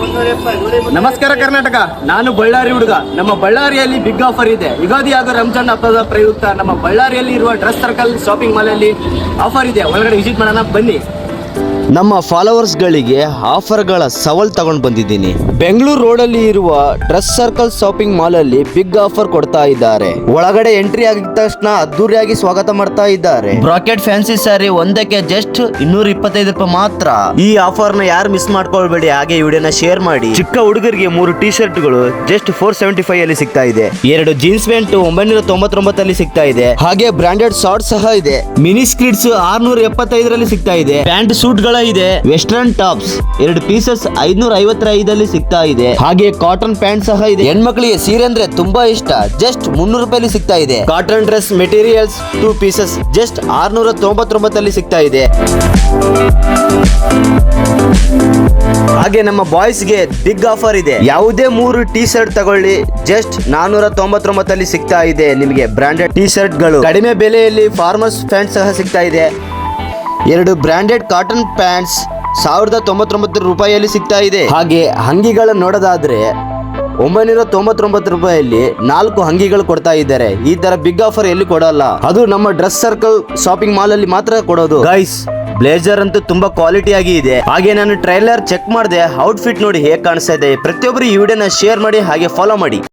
ನಮಸ್ಕಾರ ಕರ್ನಾಟಕ. ನಾನು ಬಳ್ಳಾರಿ ಹುಡುಗ. ನಮ್ಮ ಬಳ್ಳಾರಿಯಲ್ಲಿ ಬಿಗ್ ಆಫರ್ ಇದೆ. ಯುಗಾದಿ ಹಾಗೂ ರಂಜಾನ್ ಹಬ್ಬದ ಪ್ರಯುಕ್ತ ನಮ್ಮ ಬಳ್ಳಾರಿಯಲ್ಲಿ ಇರುವ ಡ್ರೆಸ್ ಸರ್ಕಲ್ ಶಾಪಿಂಗ್ ಮಾಲ್ ಅಲ್ಲಿ ಆಫರ್ ಇದೆ. ಒಳಗಡೆ ವಿಸಿಟ್ ಮಾಡೋಣ. ಬನ್ನಿ. ನಮ್ಮ ಫಾಲೋವರ್ಸ್ಗಳಿಗೆ ಆಫರ್ಗಳ ಸವಾಲ್ ತಗೊಂಡು ಬಂದಿದ್ದೀನಿ. ಬೆಂಗಳೂರು ರೋಡಲ್ಲಿ ಇರುವ ಡ್ರೆಸ್ ಸರ್ಕಲ್ ಶಾಪಿಂಗ್ ಮಾಲ್ ಅಲ್ಲಿ ಬಿಗ್ ಆಫರ್ ಕೊಡ್ತಾ ಇದ್ದಾರೆ. ಒಳಗಡೆ ಎಂಟ್ರಿ ಆಗಿದ ತಕ್ಷಣ ಅದ್ದೂರಿಯಾಗಿ ಸ್ವಾಗತ ಮಾಡ್ತಾ ಇದ್ದಾರೆ. ಬ್ರಾಕೆಟ್ ಫ್ಯಾನ್ಸಿ ಸ್ಯಾರಿ ಒಂದಕ್ಕೆ ಜಸ್ಟ್ ಇನ್ನೂರ ಇಪ್ಪತ್ತೈದು ರೂಪಾಯಿ ಮಾತ್ರ. ಈ ಆಫರ್ನ ಯಾರು ಮಿಸ್ ಮಾಡ್ಕೊಳ್ಬೇಡಿ ಹಾಗೆ ಈ ವಿಡಿಯೋನ ಶೇರ್ ಮಾಡಿ. ಚಿಕ್ಕ ಹುಡುಗರಿಗೆ ಮೂರು ಟಿ ಶರ್ಟ್ಗಳು ಜಸ್ಟ್ ಫೋರ್ ಸೆವೆಂಟಿ ಫೈವ್ ಅಲ್ಲಿ ಸಿಗ್ತಾ ಇದೆ. ಎರಡು ಜೀನ್ಸ್ ಪ್ಯಾಂಟ್ ಒಂಬೈನೂರ ತೊಂಬತ್ತೊಂಬತ್ತಲ್ಲಿ ಸಿಗ್ತಾ ಇದೆ. ಹಾಗೆ ಬ್ರಾಂಡೆಡ್ ಶಾರ್ಟ್ ಸಹ ಇದೆ. ಮಿನಿ ಸ್ಕ್ರೀಟ್ಸ್ ಆರ್ನೂರ ಎಪ್ಪತ್ತೈದರಲ್ಲಿ ಸಿಗ್ತಾ ಇದೆ. ಪ್ಯಾಂಟ್ ಸೂಟ್ಗಳ ಇದೆ. ವೆಸ್ಟರ್ನ್ ಟಾಪ್ಸ್ ಎರಡು ಪೀಸಸ್ ಐದ್ನೂರ ಐವತ್ತರ ಐದಲ್ಲಿ ಸಿಗ್ತಾ ಇದೆ. ಹಾಗೆ ಕಾಟನ್ ಪ್ಯಾಂಟ್ ಸಹ ಇದೆ. ಹೆಣ್ಮಕ್ಳಿಗೆ ಸೀರೆ ಅಂದ್ರೆ ತುಂಬಾ ಇಷ್ಟ. ಜಸ್ಟ್ ಮುನ್ನೂರು ರೂಪಾಯಿ ಸಿಗ್ತಾ ಇದೆ. Cotton dress materials two pieces just ಆರ್ನೂರ ತೊಂಬತ್ತೊಂಬತ್ತಲ್ಲಿ ಸಿಗ್ತಾ ಇದೆ. ಹಾಗೆ ನಮ್ಮ ಬಾಯ್ಸ್ಗೆ ಬಿಗ್ ಆಫರ್ ಇದೆ. ಯಾವುದೇ ಮೂರು ಟಿ ಶರ್ಟ್ ತಗೊಳ್ಳಿ. ಜಸ್ಟ್ ನಾನೂರ ತೊಂಬತ್ತೊಂಬತ್ತಲ್ಲಿ ಸಿಗ್ತಾ ಇದೆ ನಿಮಗೆ ಬ್ರಾಂಡೆಡ್ ಟಿ ಶರ್ಟ್ಗಳು ಕಡಿಮೆ ಬೆಲೆಯಲ್ಲಿ ಫಾರ್ಮರ್ಸ್ ಪ್ಯಾಂಟ್ ಸಹ ಸಿಗ್ತಾ ಇದೆ. ಎರಡು ಬ್ರ್ಯಾಂಡೆಡ್ ಕಾಟನ್ ಪ್ಯಾಂಟ್ಸ್ ಸಾವಿರದ ತೊಂಬತ್ತೊಂಬತ್ತು ರೂಪಾಯಿಯಲ್ಲಿ ಸಿಗ್ತಾ ಇದೆ. ಹಾಗೆ ಅಂಗಿಗಳ ನೋಡೋದಾದ್ರೆ ಒಂಬೈನೂರ ತೊಂಬತ್ತೊಂಬತ್ತು ರೂಪಾಯಿಯಲ್ಲಿ ನಾಲ್ಕು ಹಂಗಿಗಳು ಕೊಡ್ತಾ ಇದ್ದಾರೆ. ಈ ತರ ಬಿಗ್ ಆಫರ್ ಎಲ್ಲಿ ಕೊಡಲ್ಲ. ಅದು ನಮ್ಮ ಡ್ರೆಸ್ ಸರ್ಕಲ್ ಶಾಪಿಂಗ್ ಮಾಲ್ ಅಲ್ಲಿ ಮಾತ್ರ ಕೊಡೋದು. ಗೈಸ್ ಬ್ಲೇಜರ್ ಅಂತೂ ತುಂಬಾ ಕ್ವಾಲಿಟಿ ಆಗಿ ಇದೆ. ಹಾಗೆ ನಾನು ಟ್ರೈಲರ್ ಚೆಕ್ ಮಾಡಿದೆ ಔಟ್ಫಿಟ್ ನೋಡಿ ಹೇಗೆ ಕಾಣಿಸ್ತಾ ಇದೆ. ಪ್ರತಿಯೊಬ್ಬರು ಈ ವಿಡಿಯೋನ ಶೇರ್ ಮಾಡಿ, ಹಾಗೆ ಫಾಲೋ ಮಾಡಿ.